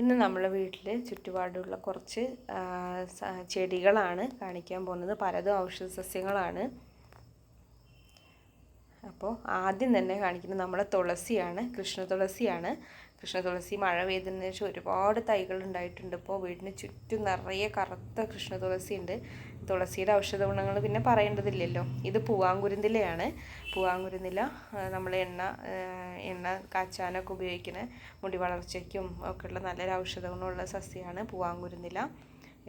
ഇന്ന് നമ്മളെ വീട്ടിൽ ചുറ്റുപാടുള്ള കുറച്ച് ചെടികളാണ് കാണിക്കാൻ പോകുന്നത്. പലതും ഔഷധ സസ്യങ്ങളാണ്. അപ്പോൾ ആദ്യം തന്നെ കാണിക്കുന്നത് നമ്മളെ തുളസിയാണ് കൃഷ്ണ തുളസിയാണ്. കൃഷ്ണ തുളസി മഴ പെയ്തതിന് ശേഷം ഒരുപാട് തൈകൾ ഉണ്ടായിട്ടുണ്ട്. ഇപ്പോൾ വീടിന് ചുറ്റും നിറയെ കറുത്ത കൃഷ്ണ തുളസി ഉണ്ട് തുളസിയുടെ ഔഷധ ഗുണങ്ങൾ പിന്നെ പറയേണ്ടതില്ലല്ലോ. ഇത് പൂവാങ്കുരുന്നിലയാണ്. പൂവാങ്കുരുന്നില നമ്മൾ എണ്ണ എണ്ണ കാച്ചാനൊക്കെ ഉപയോഗിക്കുന്ന മുടി വളർച്ചയ്ക്കും ഒക്കെയുള്ള നല്ലൊരു ഔഷധ ഗുണമുള്ള സസ്യമാണ് പൂവാങ്കുരുന്നില.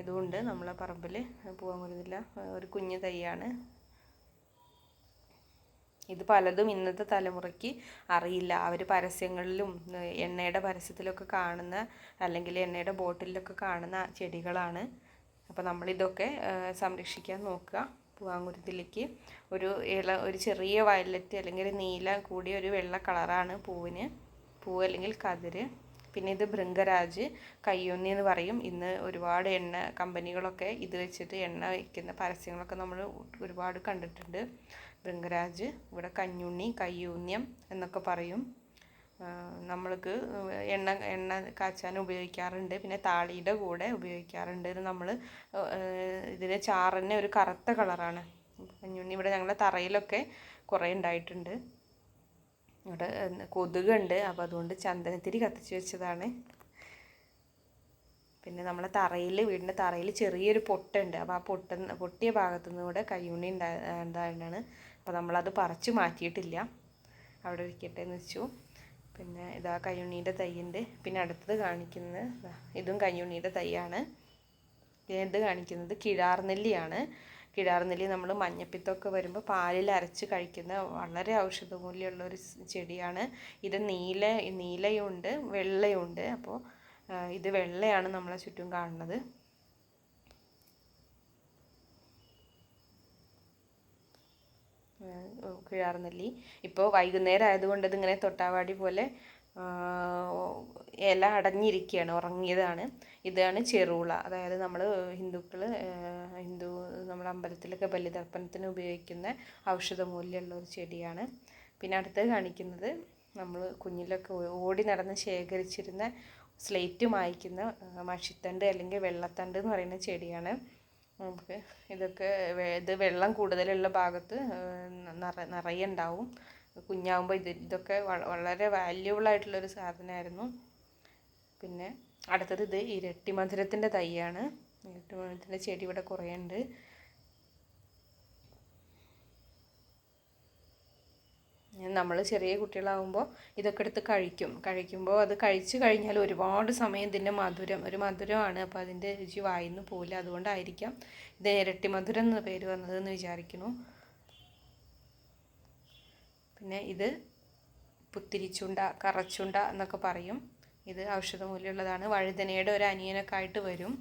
ഇതുകൊണ്ട് നമ്മളെ പറമ്പിൽ പൂവാങ്കുരുന്നില ഒരു കുഞ്ഞു തൈയാണ്. ഇത് പലതും ഇന്നത്തെ തലമുറയ്ക്ക് അറിയില്ല. അവർ പരസ്യങ്ങളിലും എണ്ണയുടെ പരസ്യത്തിലൊക്കെ കാണുന്ന അല്ലെങ്കിൽ എണ്ണയുടെ ബോട്ടിലൊക്കെ കാണുന്ന ചെടികളാണ്. അപ്പോൾ നമ്മളിതൊക്കെ സംരക്ഷിക്കാൻ നോക്കുക. പൂവാങ്കുരുത്തിലേക്ക് ഒരു ഇള ഒരു ചെറിയ വയലറ്റ് അല്ലെങ്കിൽ നീല കൂടിയ ഒരു വെള്ള കളറാണ് പൂവിന്. പൂവ് അല്ലെങ്കിൽ കതിര്. പിന്നെ ഇത് ഭൃംഗരാജ് കയ്യൊന്നി എന്ന് പറയും. ഇന്ന് ഒരുപാട് എണ്ണ കമ്പനികളൊക്കെ ഇത് വെച്ചിട്ട് എണ്ണ വയ്ക്കുന്ന പരസ്യങ്ങളൊക്കെ നമ്മൾ ഒരുപാട് കണ്ടിട്ടുണ്ട്. ഭൃംഗരാജ് ഇവിടെ കഞ്ഞുണ്ണി കയ്യൂന്യം എന്നൊക്കെ പറയും. നമ്മൾക്ക് എണ്ണ എണ്ണ കാച്ചാൻ ഉപയോഗിക്കാറുണ്ട്. പിന്നെ താളിയുടെ കൂടെ ഉപയോഗിക്കാറുണ്ട്. ഇത് നമ്മൾ ഇതിന്റെ ചാറിന് ഒരു കറുത്ത കളറാണ്. കഞ്ഞുണ്ണി ഇവിടെ ഞങ്ങളുടെ തറയിലൊക്കെ കുറേ ഉണ്ടായിട്ടുണ്ട്. ഇവിടെ കൊതുകുണ്ട്. അപ്പോൾ അതുകൊണ്ട് ചന്ദനത്തിരി കത്തിച്ച് വെച്ചതാണ്. പിന്നെ നമ്മളെ തറയിൽ വീടിന്റെ തറയിൽ ചെറിയൊരു പൊട്ടുണ്ട്. അപ്പോൾ ആ പൊട്ട പൊട്ടിയ ഭാഗത്തു നിന്ന് കൂടെ കയ്യുണ്ണി ഉണ്ടായതാണ് അപ്പോൾ നമ്മളത് പറിച്ചു മാറ്റിയിട്ടില്ല. അവിടെ വെക്കട്ടെ എന്ന് വെച്ചു. പിന്നെ ഇതാ കയ്യുണ്ണീന്റെ തൈയുണ്ട് പിന്നെ അടുത്തത് കാണിക്കുന്നത് ഇതും കയ്യുണ്ണീന്റെ തൈയാണ് ഇത് കാണിക്കുന്നത് കിഴാർനെല്ലിയാണ്. കിഴാർനെല്ലി നമ്മൾ മഞ്ഞപ്പിത്തമൊക്കെ വരുമ്പോൾ പാലിൽ അരച്ച് കഴിക്കുന്ന വളരെ ഔഷധമൂല്യമുള്ള ഒരു ചെടിയാണ്. ഇത് നീല നീലയുണ്ട് വെള്ളയുണ്ട്. അപ്പോൾ ഇത് വെള്ളയാണ് നമ്മളെ ചുറ്റും കാണുന്നത്. കിഴാർനെല്ലി. ഇപ്പോൾ വൈകുന്നേരം ആയതുകൊണ്ട് ഇതിങ്ങനെ തൊട്ടാവാടി പോലെ ഇല അടഞ്ഞിരിക്കുകയാണ് ഉറങ്ങിയതാണ്. ഇതാണ് ചെറുള. അതായത് നമ്മൾ ഹിന്ദുക്കൾ ഹിന്ദു നമ്മുടെ അമ്പലത്തിലൊക്കെ ബലിതർപ്പണത്തിന് ഉപയോഗിക്കുന്ന ഔഷധമൂല്യമുള്ള ഒരു ചെടിയാണ്. പിന്നെ അടുത്ത് കാണിക്കുന്നത് നമ്മൾ കുഞ്ഞിലൊക്കെ ഓടി നടന്ന് ശേഖരിച്ചിരുന്ന സ്ലേറ്റ് മായ്ക്കുന്ന മഷിത്തണ്ട് അല്ലെങ്കിൽ വെള്ളത്തണ്ട് എന്ന് പറയുന്ന ചെടിയാണ്. നമുക്ക് ഇതൊക്കെ ഇത് വെള്ളം കൂടുതലുള്ള ഭാഗത്ത് നിറയെ ഉണ്ടാവും. കുഞ്ഞാവുമ്പോൾ ഇത് ഇതൊക്കെ വളരെ വാല്യുബിൾ ആയിട്ടുള്ളൊരു സാധനമായിരുന്നു പിന്നെ അടുത്തത് ഇത് ഇരട്ടി മധുരത്തിന്റെ തൈയാണ്. ഇരട്ടി മധുരത്തിന്റെ ചെടി ഇവിടെ കുറേ ഉണ്ട് നമ്മൾ ചെറിയ കുട്ടികളാകുമ്പോൾ ഇതൊക്കെ എടുത്ത് കഴിക്കും. കഴിക്കുമ്പോൾ അത് കഴിച്ചു കഴിഞ്ഞാൽ ഒരുപാട് സമയം ഇതിന്റെ മധുരം ഒരു മധുരമാണ്. അപ്പോൾ അതിന്റെ രുചി വായിന്ന് പോകില്ല അതുകൊണ്ടായിരിക്കാം ഇത് ഇരട്ടി മധുരം എന്ന പേര് വന്നതെന്ന് വിചാരിക്കുന്നു. പിന്നെ ഇത് പുത്തിരിച്ചുണ്ട കറച്ചുണ്ട എന്നൊക്കെ പറയും. ഇത് ഔഷധമൂല്യമുള്ളതാണ്. വഴുതനയുടെ ഒരു അനിയനൊക്കെ ആയിട്ട് വരും.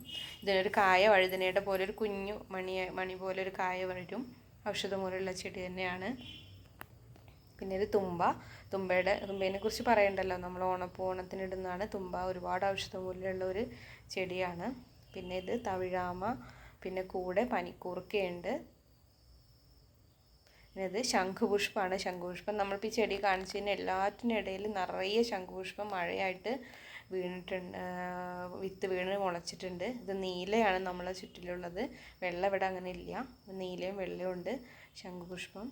ഇതിനൊരു കായ വഴുതനയുടെ പോലെ ഒരു കുഞ്ഞു മണി മണി പോലെ ഒരു കായ വരും. ഔഷധമൂല്യമുള്ള ചെടി തന്നെയാണ്. പിന്നെ ഇത് തുമ്പ. തുമ്പയുടെ തുമ്പേനെ കുറിച്ച് പറയണ്ടല്ലോ. നമ്മൾ ഓണപ്പൂ ഓണത്തിന് ഇടുന്നതാണ് തുമ്പ ഒരുപാട് ഔഷധമൂല്യമുള്ള ഒരു ചെടിയാണ്. പിന്നെ ഇത് തവിഴാമ പിന്നെ കൂടെ പനിക്കൂർക്കയുണ്ട്. പിന്നെ ഇത് ശംഖുപുഷ്പമാണ്. ശംഖുപുഷ്പം നമ്മളിപ്പോൾ ഈ ചെടി കാണിച്ചതിന് എല്ലാറ്റിനിടയിൽ നിറയെ ശംഖുപുഷ്പം മഴയായിട്ട് വീണിട്ടുണ്ട് വിത്ത് വീണ് മുളച്ചിട്ടുണ്ട്. ഇത് നീലയാണ് നമ്മളെ ചുറ്റിലുള്ളത്. വെള്ള ഇവിടെ അങ്ങനെ ഇല്ല. നീലയും വെള്ളയും ഉണ്ട് ശംഖുപുഷ്പം.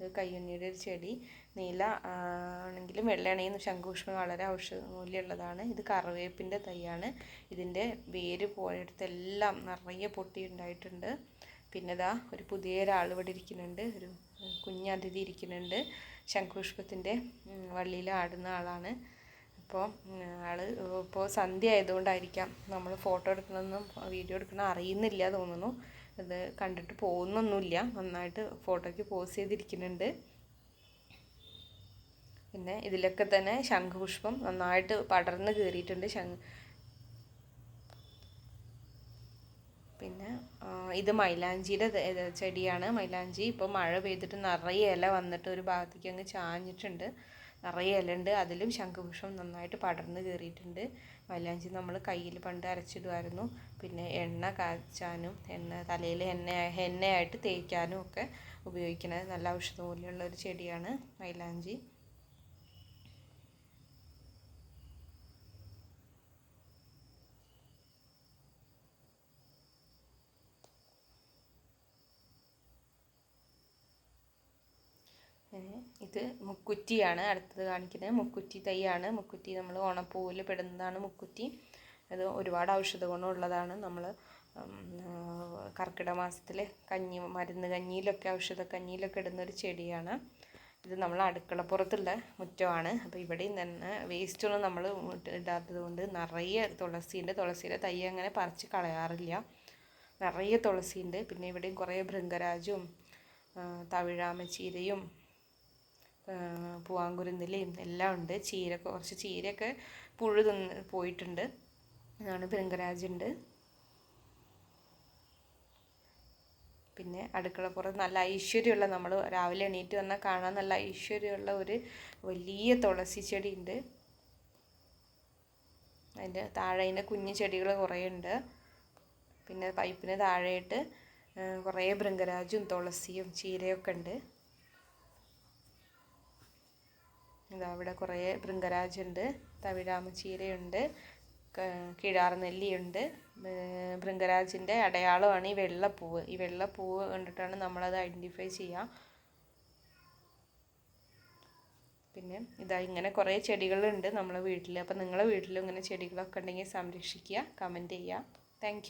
ഇത് ഒരു ചെടി നീല ആണെങ്കിലും വെള്ളയാണെങ്കിലും ശങ്കുഷ്മ വളരെ ഔഷധമൂല്യമുള്ളതാണ്. ഇത് കറിവേപ്പിന്റെ തൈയാണ്. ഇതിന്റെ വേര് പോയടുത്തെല്ലാം നിറയെ പൊട്ടി ഉണ്ടായിട്ടുണ്ട് പിന്നെ ഇതാ ഒരു പുതിയ ഒരാൾ ഇവിടെ ഇരിക്കുന്നുണ്ട്. ഒരു കുഞ്ഞതിഥി ഇരിക്കുന്നുണ്ട്. ശംഖുഷ്പത്തിന്റെ വള്ളിയിൽ ആടുന്ന ആളാണ്. അപ്പോൾ ആൾ ഇപ്പോൾ സന്ധ്യ ആയതുകൊണ്ടായിരിക്കാം നമ്മൾ ഫോട്ടോ എടുക്കണമെന്നും വീഡിയോ എടുക്കണം അറിയുന്നില്ല തോന്നുന്നു. ഇത് കണ്ടിട്ട് പോകുന്നൊന്നുമില്ല. നന്നായിട്ട് ഫോട്ടോയ്ക്ക് പോസ് ചെയ്തിരിക്കുന്നുണ്ട്. പിന്നെ ഇതിലൊക്കെ തന്നെ ശംഖുപുഷ്പം നന്നായിട്ട് പടർന്ന് കയറിയിട്ടുണ്ട് ശംഖ്. പിന്നെ ഇത് മൈലാഞ്ചിയുടെ ചെടിയാണ് മൈലാഞ്ചി. ഇപ്പോൾ മഴ പെയ്തിട്ട് നിറയെ ഇല വന്നിട്ട് ഒരു ഭാഗത്തേക്ക് അങ്ങ് ചാഞ്ഞിട്ടുണ്ട്. നിറയെ ഉണ്ട് അതിലും ശംഖുപുഷ്പം നന്നായിട്ട് പടർന്ന് കയറിയിട്ടുണ്ട്. മൈലാഞ്ചി നമ്മൾ കയ്യിൽ പണ്ട് അരച്ചിടുമായിരുന്നു പിന്നെ എണ്ണ കാച്ചാനും എണ്ണ തലയിൽ എണ്ണ എണ്ണയായിട്ട് തേക്കാനും ഒക്കെ ഉപയോഗിക്കുന്നത് നല്ല ഔഷധമൂല്യമുള്ള ഒരു ചെടിയാണ് മൈലാഞ്ചി. ഇത് മുക്കുറ്റിയാണ് അടുത്തത് കാണിക്കുന്നത്. മുക്കുറ്റി തൈയാണ്. മുക്കുറ്റി നമ്മൾ ഓണപ്പൂവിൽ പെടുന്നതാണ് മുക്കുറ്റി. അത് ഒരുപാട് ഔഷധ ഗുണമുള്ളതാണ്. നമ്മൾ കർക്കിടക മാസത്തിൽ കഞ്ഞി മരുന്ന് കഞ്ഞിയിലൊക്കെ ഔഷധ കഞ്ഞിയിലൊക്കെ ഇടുന്ന ഒരു ചെടിയാണ്. ഇത് നമ്മൾ അടുക്കളപ്പുറത്തുള്ള മുറ്റമാണ്. അപ്പോൾ ഇവിടെയും തന്നെ വേസ്റ്റൊന്നും നമ്മൾ ഇടാത്തത് കൊണ്ട് നിറയെ തുളസിയുണ്ട്. തുളസിയുടെ തൈ അങ്ങനെ പറിച്ച് കളയാറില്ല. നിറയെ തുളസിയുണ്ട്. പിന്നെ ഇവിടെയും കുറേ ഭൃംഗരാജും തവിഴാമച്ചീരയും പൂവാങ്കുരുന്നിലയും എല്ലാം ഉണ്ട്. ചീര കുറച്ച് ചീരയൊക്കെ പുഴു തിന്ന് പോയിട്ടുണ്ട്. അതാണ് ഭൃംഗരാജുണ്ട് പിന്നെ അടുക്കളപ്പുറത്ത് നല്ല ഐശ്വര്യമുള്ള നമ്മൾ രാവിലെ എണീറ്റ് വന്നാൽ കാണാൻ നല്ല ഐശ്വര്യമുള്ള ഒരു വലിയ തുളസി ചെടി ഉണ്ട്. അതിന്റെ താഴെ അതിന്റെ കുഞ്ഞു ചെടികൾ കുറേ ഉണ്ട്. പിന്നെ പൈപ്പിന് താഴെയായിട്ട് കുറേ ഭൃംഗരാജും തുളസിയും ചീരയൊക്കെ ഉണ്ട്. ഇതാ ഇവിടെ കുറേ ഭൃംഗരാജുണ്ട്. തവിഴാമച്ചീരയുണ്ട് ചീരയുണ്ട് കിഴാർ നെല്ലിയുണ്ട് ഭൃംഗരാജിന്റെ അടയാളമാണ് ഈ വെള്ളപ്പൂവ്. ഈ വെള്ളപ്പൂവ് കണ്ടിട്ടാണ് നമ്മളത് ഐഡന്റിഫൈ ചെയ്യുക പിന്നെ ഇതാ ഇങ്ങനെ കുറേ ചെടികളുണ്ട് നമ്മളെ വീട്ടിൽ അപ്പോൾ നിങ്ങളെ വീട്ടിലും ഇങ്ങനെ ചെടികളൊക്കെ ഉണ്ടെങ്കിൽ സംരക്ഷിക്കുക കമന്റ് ചെയ്യുക. താങ്ക്